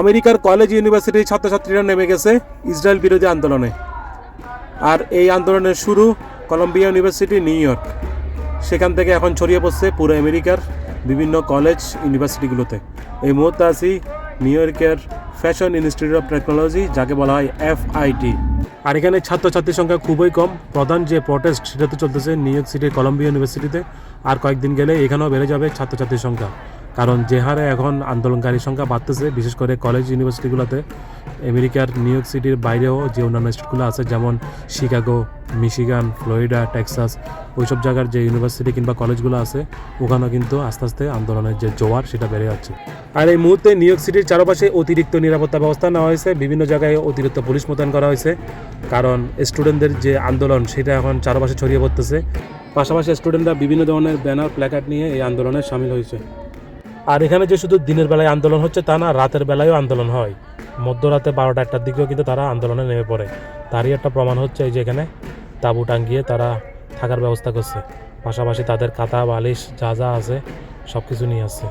আমেরিকার কলেজ ইউনিভার্সিটির ছাত্রছাত্রীরা নেমে গেছে ইসরায়েল বিরোধী আন্দোলনে। আর এই আন্দোলনের শুরু কলম্বিয়া ইউনিভার্সিটি, নিউ ইয়র্ক। সেখান থেকে এখন ছড়িয়ে পড়ছে পুরো আমেরিকার বিভিন্ন কলেজ ইউনিভার্সিটিগুলোতে। এই মুহূর্তে আছি নিউ ইয়র্কের ফ্যাশন ইনস্টিটিউট অফ টেকনোলজি, যাকে বলা হয় এফআইটি। আর এখানে ছাত্রছাত্রীর সংখ্যা খুবই কম। প্রধান যে প্রটেস্ট সেটা তো চলতেছে নিউ ইয়র্ক সিটির কলম্বিয়া ইউনিভার্সিটিতে। আর কয়েকদিন গেলে এখানেও বেড়ে যাবে ছাত্রছাত্রীর সংখ্যা। কারণ যে হারে এখন আন্দোলনকারীর সংখ্যা বাড়তেছে, বিশেষ করে কলেজ ইউনিভার্সিটিগুলোতে আমেরিকার নিউ ইয়র্ক সিটির বাইরেও যে অন্যান্য স্টেটগুলো আছে, যেমন শিকাগো, মিশিগান, ফ্লোরিডা, টেক্সাস, ওইসব জায়গার যে ইউনিভার্সিটি কিংবা কলেজগুলো আছে, ওখানেও কিন্তু আস্তে আস্তে আন্দোলনের যে জোয়ার সেটা বেড়ে যাচ্ছে। আর এই মুহূর্তে নিউ ইয়র্ক সিটির চারপাশে অতিরিক্ত নিরাপত্তা ব্যবস্থা নেওয়া হয়েছে, বিভিন্ন জায়গায় অতিরিক্ত পুলিশ মোতায়েন করা হয়েছে, কারণ স্টুডেন্টদের যে আন্দোলন সেটা এখন চারপাশে ছড়িয়ে পড়তেছে। পাশাপাশি স্টুডেন্টরা বিভিন্ন ধরনের ব্যানার প্ল্যাকার্ড নিয়ে এই আন্দোলনে সামিল হয়েছে। আর এখানে যে শুধু দিনের বেলায় আন্দোলন হচ্ছে তা না, রাতের বেলায়ও আন্দোলন হয়। মধ্যরাতে বারোটা একটার দিকেও কিন্তু তারা আন্দোলনে নেমে পড়ে। তারই একটা প্রমাণ হচ্ছে এই যে এখানে তাঁবু টাঙ্গিয়ে তারা থাকার ব্যবস্থা করছে। পাশাপাশি তাদের কাঁথা বালিশ যা যা আছে সব কিছু নিয়ে আসছে।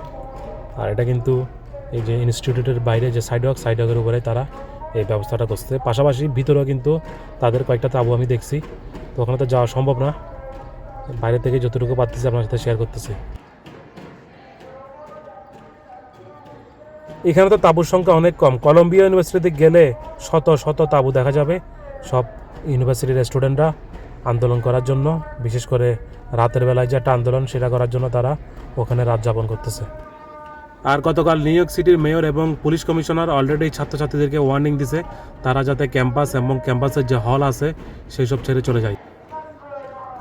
আর এটা কিন্তু এই যে ইনস্টিটিউটের বাইরে যে সাইডওয়াক সাইডওয়াকের উপরে তারা এই ব্যবস্থাটা করছে। পাশাপাশি ভিতরেও কিন্তু তাদের কয়েকটা তাঁবু আমি দেখছি। তো ওখানে তো যাওয়া সম্ভব না। বাইরে থেকে যতটুকু পারতেছি আপনার সাথে শেয়ার করতেছি। এখানে তো তাঁবুর সংখ্যা অনেক কম। কলম্বিয়া ইউনিভার্সিটিতে গেলে শত শত তাঁবু দেখা যাবে। সব ইউনিভার্সিটির স্টুডেন্টরা আন্দোলন করার জন্য, বিশেষ করে রাতের বেলায় যে একটা আন্দোলন, সেটা করার জন্য তারা ওখানে রাত যাপন করতেছে। আর গতকাল নিউ ইয়র্ক সিটির মেয়র এবং পুলিশ কমিশনার অলরেডি ছাত্রছাত্রীদেরকে ওয়ার্নিং দিছে, তারা যাতে ক্যাম্পাস এবং ক্যাম্পাসের যে হল আছে, সেই সব ছেড়ে চলে যায়।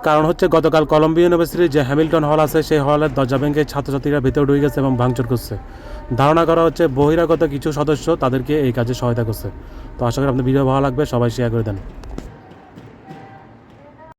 কারণ হচ্ছে গতকাল কলম্বিয়া ইউনিভার্সিটির যে হ্যামিল্টন হল আছে, সেই হলের দরজা ভেঙে ছাত্রছাত্রীরা ভেতরে ঢুকে গেছে এবং ভাঙচুর করছে। ধারণা করা হচ্ছে বহিরাগত কিছু সদস্য তাদেরকে এই কাজে সহায়তা করছে। তো আশা করি আপনার ভিডিও ভালো লাগবে, সবাই শেয়ার করে দেন।